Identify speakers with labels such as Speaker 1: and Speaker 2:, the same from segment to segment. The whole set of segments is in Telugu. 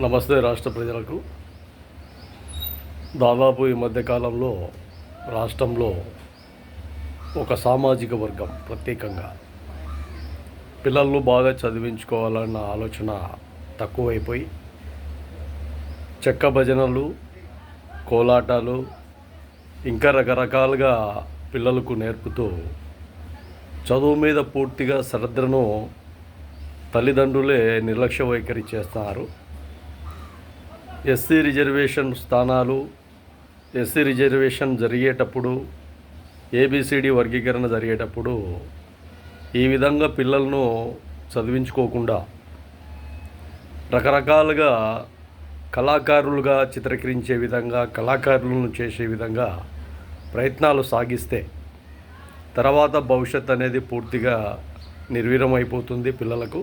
Speaker 1: నమస్తే రాష్ట్ర ప్రజలకు. దాదాపు ఈ మధ్యకాలంలో రాష్ట్రంలో ఒక సామాజిక వర్గం ప్రత్యేకంగా పిల్లలను బాగా చదివించుకోవాలన్న ఆలోచన తక్కువైపోయి చెక్క భజనలు కోలాటాలు ఇంకా రకరకాలుగా పిల్లలకు నేర్పుతూ చదువు మీద పూర్తిగా శ్రద్ధను తల్లిదండ్రులే నిర్లక్ష్య వైఖరి చేస్తున్నారు. ఎస్సీ రిజర్వేషన్ స్థానాలు ఎస్సీ రిజర్వేషన్ జరిగేటప్పుడు ఏబిసిడి వర్గీకరణ జరిగేటప్పుడు ఈ విధంగా పిల్లలను చదివించుకోకుండా రకరకాలుగా కళాకారులుగా చిత్రీకరించే విధంగా కళాకారులను చేసే విధంగా ప్రయత్నాలు సాగిస్తే తర్వాత భవిష్యత్ అనేది పూర్తిగా నిర్వీరమైపోతుంది పిల్లలకు.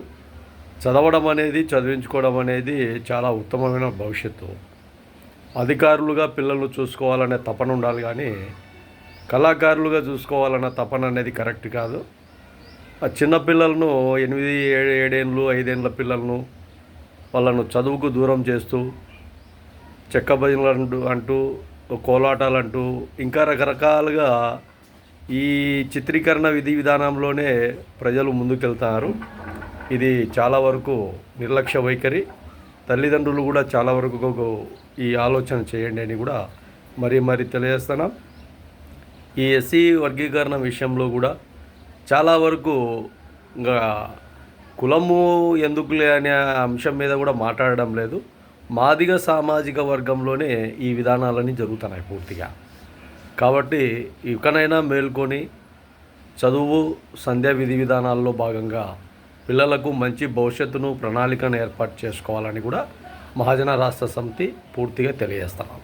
Speaker 1: చదవడం అనేది చదివించుకోవడం అనేది చాలా ఉత్తమమైన భవిష్యత్తు. అధికారులుగా పిల్లలను చూసుకోవాలనే తపన ఉండాలి కానీ కళాకారులుగా చూసుకోవాలన్న తపన అనేది కరెక్ట్ కాదు. ఆ చిన్నపిల్లలను ఎనిమిది ఏడు ఏడేళ్ళు ఐదేళ్ళ పిల్లలను వాళ్ళను చదువుకు దూరం చేస్తూ చెక్క భజనలు అంటూ అంటూ కోలాటాలు అంటూ ఇంకా రకరకాలుగా ఈ చిత్రీకరణ విధి విధానంలోనే ప్రజలు ముందుకెళ్తారు. ఇది చాలా వరకు నిర్లక్ష్య వైఖరి. తల్లిదండ్రులు కూడా చాలా వరకు ఈ ఆలోచన చేయండి అని కూడా మరీ మరీ తెలియజేస్తున్నాం. ఈ ఎస్సీ వర్గీకరణ విషయంలో కూడా చాలా వరకు ఇంకా కులము ఎందుకులే అనే అంశం మీద కూడా మాట్లాడడం లేదు. మాదిగ సామాజిక వర్గంలోనే ఈ విధానాలన్నీ జరుగుతున్నాయి పూర్తిగా. కాబట్టి ఇకనైనా మేల్కొని చదువు సంధ్యా విధి విధానాల్లో భాగంగా పిల్లలకు మంచి భవిష్యత్తును ప్రణాళికను ఏర్పాటు చేసుకోవాలని కూడా మహాజన రాష్ట్ర సమితి పూర్తిగా తెలియజేస్తున్నాం.